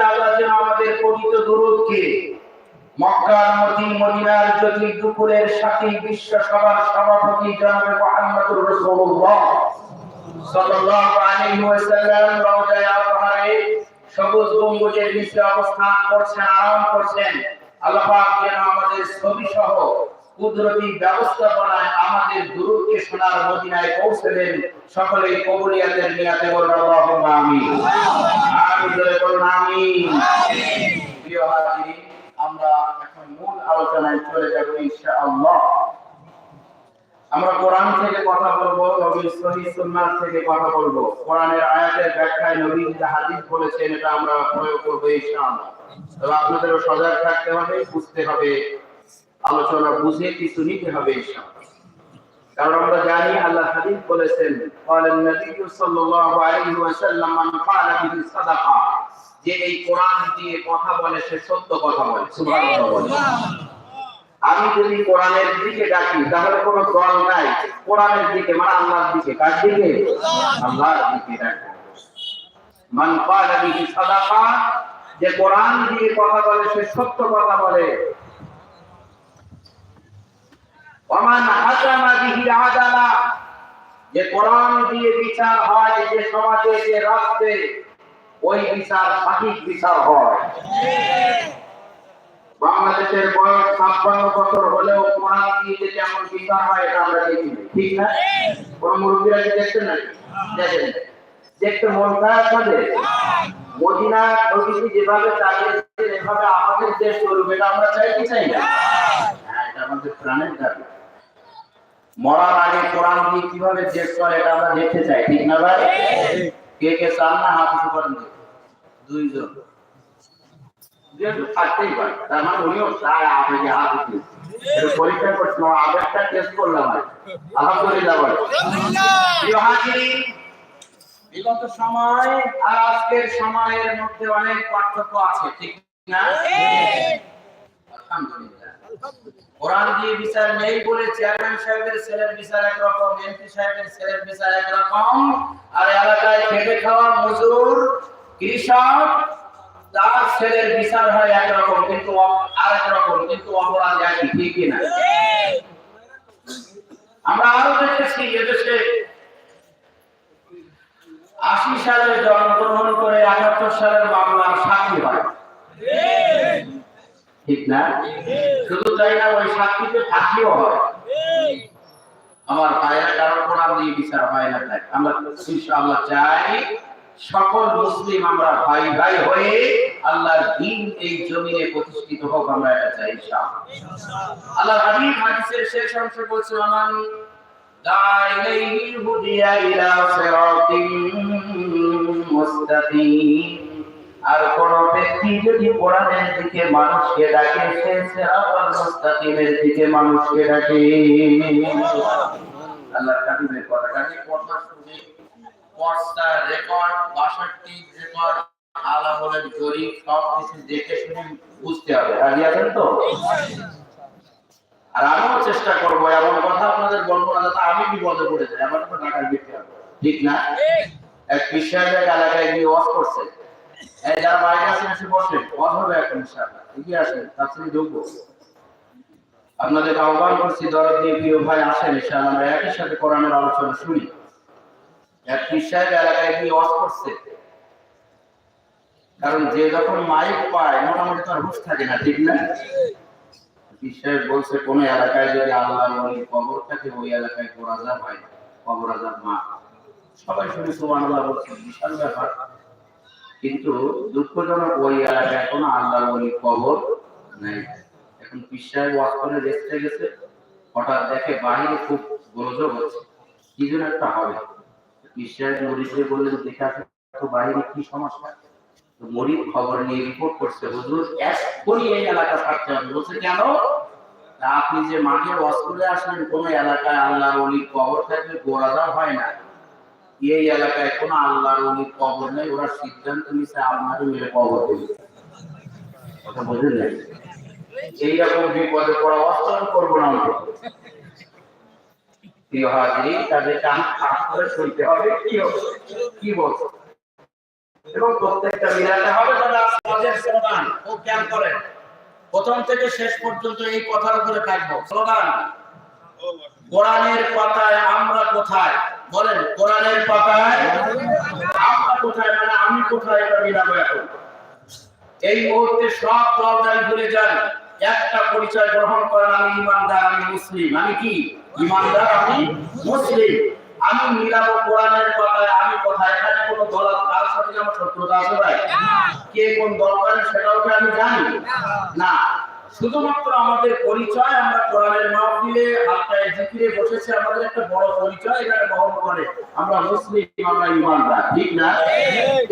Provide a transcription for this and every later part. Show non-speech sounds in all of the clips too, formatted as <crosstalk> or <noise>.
আল্লাহ যেন আমাদের পবিত্র মক্কার মতি মদিনার জ্যোতি দুপুরের সাথী বিশ্ব সভার সভাপতি জনাবে রাসূলুল্লাহ সাল্লাল্লাহু আলাইহি ওয়াসাল্লাম সবুজ গম্বুজের নিচে অবস্থান করছেন, আরাম করছেন। আল্লাহ পাক যেন আমাদের ছবি সহ ব্যবস্থাপনায় আমাদের মদিনায় পৌঁছে দেন সকলেই কবুলিয়াতের নিয়াতে বলুন, আল্লাহুম্মা আমিন। বলুন, আমিন। প্রিয় আমরা এখন মূল আলোচনায় চলে যাব ইনশাআল্লাহ। আমরা কোরআন থেকে কথা বলব, নবীর সুন্নাহ থেকে কথা বলব। কোরআনের আয়াতের ব্যাখ্যায় নবী যে হাদিস বলেছেন, এটা আমরা প্রয়োগ করব ইনশাআল্লাহ। তবে আপনাদেরও সজাগ থাকতে হবে, বুঝতে হবে আলোচনা বুঝে কিছু নিতে হবে ইনশাআল্লাহ কারণ আমরা জানি আল্লাহ হাদিস বলেছেন قال النبي صلى الله عليه وسلم من قال به صدقه যে এই কোরআন দিয়ে কথা বলে সে সত্য কথা বলে সুবহানাল্লাহ বলে আমি যদি কোরআনের দিকে ডাকি তাহলে কোনো দল নাই কোরআনের দিকে মানে আল্লাহর দিকে কার দিকে আল্লাহর দিকে ডাকবো মান ক্বালা বিহি সাদাকা যে কোরআন দিয়ে কথা বলে সে সত্য কথা বলে ওমান বিহি আদালা। যে কোরআন দিয়ে বিচার হয়, যে সমাজে, যে ওই বিচার সঠিক বিচার হয়। বাংলাদেশের বয়স ছাপ্পান্ন বছর হলেও কোরআন দিয়ে যে যেমন বিচার হয়, এটা আমরা দেখি ঠিক না? কোন মুরব্বীরা কি দেখছেন দেখেন। দেখতে মন খারাপ মদিনা যেভাবে চালিয়েছে, এভাবে আমাদের দেশ চলবে, এটা আমরা চাই কি চাই না। হ্যাঁ এটা আমাদের প্রাণের দাবি। মরার আগে কোরআন দিয়ে কীভাবে দেশ চলে এটা আমরা দেখতে চাই ঠিক না ভাই? কে কে চান না হাত উঁচু করেন দুইজন। থাকতেই পারে। তার মানে উনিও চায় আবেগে হাত উঁচু পরীক্ষা করছিল আবেগটা টেস্ট করলাম আলহামদুলিল্লাহ বলে প্রিয় হাজিরিন, বিগত সময় আর আজকের সময়ের মধ্যে অনেক পার্থক্য আছে ঠিক না? আলহামদুলিল্লাহ। কোরআন দিয়ে বিচার নেই বলে চেয়ারম্যান সাহেবের বিচার একরকম, এমপি সাহেবের বিচার একরকম। আর এলাকায় খেটে খাওয়া মজুর কৃষক, তার ছেলের বিচার হয় একরকম, কিন্তু অপ- আরেক রকম কিন্তু অপরাধ একই, ঠিক না আমরা আরও দেখেছি এদেশে আশি সালে জন্মগ্রহণ করে একাত্তর সালের মামলার সাক্ষী হয়। ঠিক না? যায় না, ওই সাক্ষীতে থাকিও হয়। আমার পায়ের কারণ কোরআন দিয়ে বিচার হয় না তাই। আমরা শীর্ষ আল্লাহ চাই সকল মুসলিম, আমরা ভাই ভাই হয়ে আল্লাহর দিন এই জমিনে প্রতিষ্ঠিত হোক, আমরা এটা চাই আল্লাহ হাবিব হাদিসের শেষ অংশ বলছে আমান দাইলাইহি হুদিয়া ইলা সিরাতিন মুস্তাকিম। আর কোন ব্যক্তি যদি কোরআনের দিকে মানুষকে ডাকে, সে সিরাতাল মুস্তাকিমের দিকে মানুষকে ডাকে। পড়া শুনে। রেকর্ড 62 রেকর্ড আলা সব কিছু দেখে শুনে বুঝতে হবে। রাজি আছেন তো? আর আমিও চেষ্টা করব, এমন কথা আপনাদের বলব না, যাতে আমি বিপদে পড়ে যাই। আমার তো ঠিক না? এক বিশ্বাসের এলাকায় গিয়ে ওয়াজ করছে। আপনাদের আহ্বান করছি, দরদ প্রিয় ভাই আসেন আমরা একই সাথে আলোচনা শুনি। এক এলাকায় ওয়াজ করছে। কারণ যে যখন মাইক পায়, মোটামুটি তার হুশ থাকে না, ঠিক না? বিশ্বাস বলছে, কোন এলাকায় যদি আল্লাহ ওই কবর থাকে, ওই এলাকায় না। কবর মা। সবাই শুনে সুবহানাল্লাহ বলছে, বিশাল ব্যাপার। কিন্তু দুঃখজনক ওই এলাকায় কোনো আল্লাহ ওই কবর নেই। এখন বিশ্বাস ওয়াজ করে দেখতে গেছে, হঠাৎ দেখে বাহিরে খুব গোলযোগ হচ্ছে। কি যেন একটা হবে। মরিচে বললেন, দেখে আসে তো বাহিরে কি সমস্যা? তো মরিদ খবর নিয়ে রিপোর্ট করছে, হুজুর এখনই এই এলাকা ছাড়তে হবে। বলছে, কেন? আপনি যে মাঠে ওয়াজ করে আসলেন, কোন এলাকায় আল্লাহর অলির কবর থাকলে গোড়াদা হয় না। এই এলাকায় কবর নেই ওরা সিদ্ধান্ত নিছে আপনারও মিলে কবর দেবে কথা এইরকম বিপদে পড়া অস্ত্র করব না প্রথম থেকে শেষ পর্যন্ত এই কথার উপরে থাকব। স্লোগান, কোরআনের পাতায় আমরা কোথায়? বলেন, কোরআনের পাতায় আমরা কোথায় মানে আমি কোথায় এটা মিলাবো এখন এই মুহূর্তে সব দলদারি ভুলে যান। একটা পরিচয় গ্রহণ করেন, আমি ইমানদার, আমি মুসলিম। আমি কি? ইমানদার, আমি মুসলিম। আমি মিলাবো কোরআনের পাতায়, আমি কোথায়? এখানে কোনো দল কার সাথে আমার শত্রুতা আছে কে কোন দল করেন সেটাও কি আমি জানি? না। শুধুমাত্র আমাদের পরিচয়, আমরা কোরআনের মাহফিলে হালকায় জিকিরে বসেছি আমাদের একটা বড় পরিচয়, এখানে বহন করে আমরা মুসলিম, আমরা ইমানদার, ঠিক না?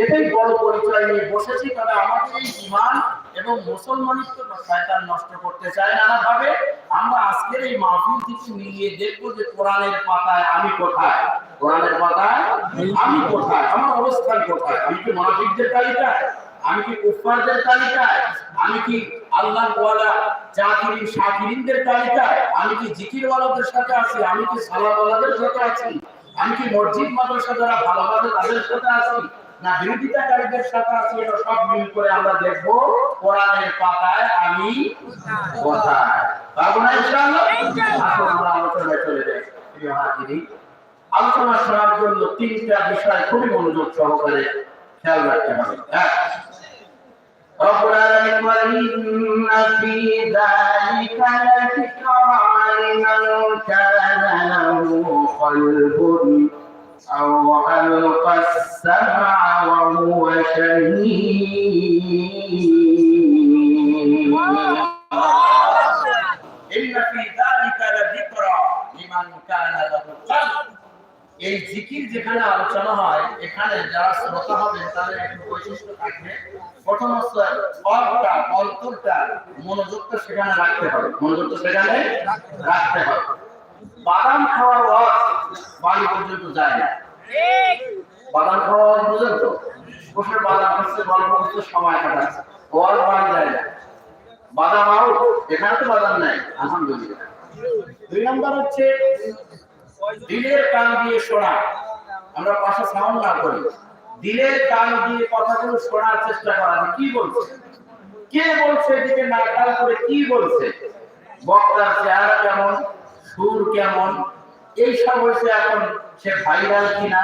এটাই বড় পরিচয় নিয়ে বসেছি, তবে আমাদের এই ইমান এবং মুসলমানিত্ব শয়তান নষ্ট করতে চায় নানা ভাবে? আমরা আজকের এই মাহফিল থেকে মিলিয়ে দেখব যে কোরআনের পাতায় আমি কোথায়? কোরআনের পাতায় আমি কোথায়? আমার অবস্থান কোথায়? আমি কি মুনাফিকদের তালিকায়? আমি কি কুফফারদের তালিকায়? আমি কি আল্লাহ ওয়ালা জাকিরিন শাকিরিনদের তালিকায় আমি কি জিকিরওয়ালাদের সাথে আছি? আমি কি সালাতওয়ালাদের সাথে আছি? আমি কি মসজিদ মাদ্রাসা যারা ভালোবাসে তাদের সাথে আছি? না বিরোধিতাকারীদের সাথে আছি? এটা সব মিল করে আমরা দেখব কোরআনের পাতায় আমি কোথায়। পারব না ইনশাআল্লাহ? আমরা আলোচনায় চলে যাই। প্রিয় হাজিরিন আলোচনা শোনার জন্য তিনটা বিষয় খুবই মনোযোগ সহকারে খেয়াল রাখতে হবে। এক رب العالمين وإن في ذلك لذكرى لمن كان له قلب أو ألقى السمع وهو شهيد. <laughs> إن في ذلك لذكرى لمن كان এই জিকির যেখানে আলোচনা হয়, এখানে যারা শ্রোতা হবে, তাদের একটু বৈশিষ্ট্য থাকবে। প্রথম অর্থটা, অন্তরটা, মনোযোগটা সেখানে রাখতে হবে। মনোযোগটা সেখানে রাখতে হবে। বাদাম খাওয়ার রস বাড়ি পর্যন্ত যায় না। বাদাম খাওয়া রস তো বসে বাদাম খাচ্ছে, গল্প করছে, সময় কাটাচ্ছে। ওর বাড়ি যায় না। বাদাম আউট এখানে তো বাদাম নাই। আলহামদুলিল্লাহ। দুই নম্বর হচ্ছে দিলের কান দিয়ে শোনা। আমরা পাশে সাউন্ড না করি। দিলের কান দিয়ে কথাগুলো শোনার চেষ্টা করা। কি বলছে? কে বলছে এদিকে না? খেয়াল করে কি বলছে? বক্তার চেহারা কেমন? সুর কেমন? এই সব হচ্ছে এখন সে ভাইরাল কিনা?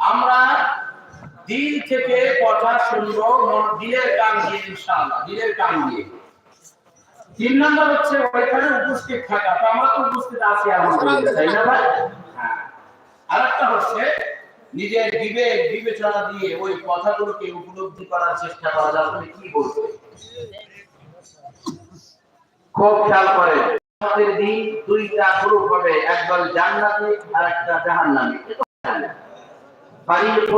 আমরা দিল থেকে কথা শুনব দিলের কান দিয়ে ইনশাআল্লাহ, দিলের কান দিয়ে। তিন নম্বর হচ্ছে ওইখানে উপস্থিত থাকা, তো আমরা তো উপস্থিত আছি আলহামদুলিল্লাহ, তাই না ভাই? হ্যাঁ। আরেকটা হচ্ছে নিজের বিবেক, বিবেচনা দিয়ে ওই কথাগুলোকে উপলব্ধি করার চেষ্টা করা যায়, আপনি কি বলছেন খুব খেয়াল করে আমাদের দিন দুইটা গ্রুপ হবে, একদল জান্নাতি আর একটা জাহান্নামী। فريق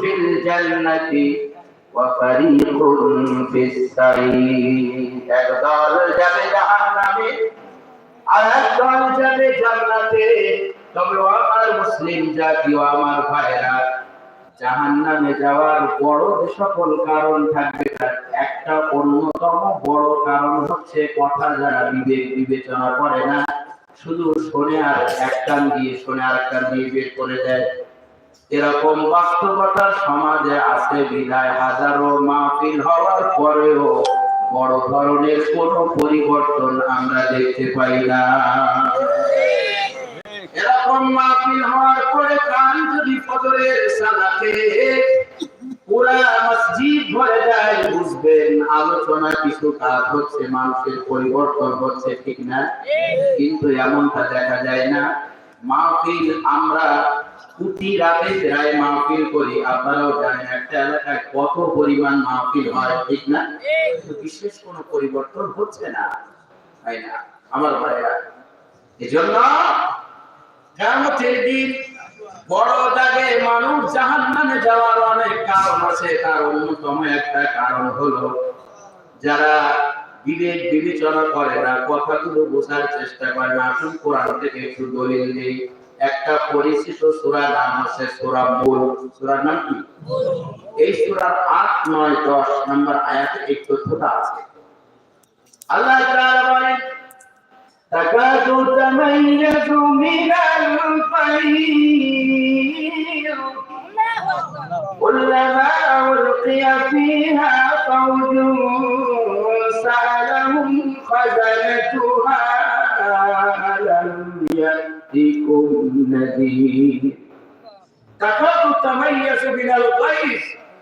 في الجنة وفريق في السعير একদল যাবে জাহান্নামে আর একদল যাবে জান্নাতে তবে ও আমার মুসলিম জাতি ও আমার ভাইরা জাহান্নামে যাওয়ার বড় যে সকল কারণ থাকবে তার একটা অন্যতম বড় কারণ হচ্ছে কথা যারা বিবেক বিবেচনা করে না শুধু শোনে আর এক কান দিয়ে শোনে আর কান দিয়ে বের করে দেয় এরকম বাস্তবতা সমাজে আছে বিধায় হাজারো মাহফিল হওয়ার পরেও বড় ধরনের কোন পরিবর্তন আমরা দেখতে পাই না। এরকম মাহফিল হওয়ার পরে কান যদি ফজরের সালাতে পুরা মসজিদ ভরে যায়, বুঝবেন আলোচনা কিছু কাজ হচ্ছে, মানুষের পরিবর্তন হচ্ছে, ঠিক না? কিন্তু এমনটা দেখা যায় না। মাহফিল আমরা প্রতি রাতে প্রায় মাহফিল করি। আপনারাও জানেন, একটা এলাকায় কত পরিমাণ মাহফিল হয়, ঠিক না? বিশেষ পরিবর্তন হচ্ছে না, তাই না? আমার ভাইরা, এজন্য কেমতের দিন বড় দাগে মানুষ জাহান নামে যাওয়ার অনেক কারণ আছে। তার অন্যতম একটা কারণ হলো, যারা বিবেক বিবেচনা করে না, কথাগুলো বোঝার চেষ্টা করে না। আসুন কোরআন থেকে একটু দলিল নেই একটা পরিচিত সূরা নাম হচ্ছে সূরা মূল সূরার নাম কি এই সূরার আট নয় দশ নম্বর আয়াতে এই তথ্যটা আছে আল্লাহ তাআলা বলেন تكاد تميز من الغيظ كلما ألقي فيها فوج سألهم خزنتها ألم يأتكم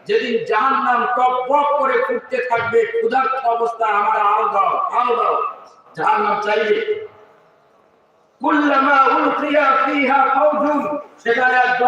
যেদিন জাহান নাম টপ টপ করে ফুটতে থাকবে, ক্ষুধার্ত অবস্থা আমার আরও দাও আরও দাও। জাহান নাম চাইবে। কুল্লামা উলকিয়া ফিহা ফৌজুন সেখানে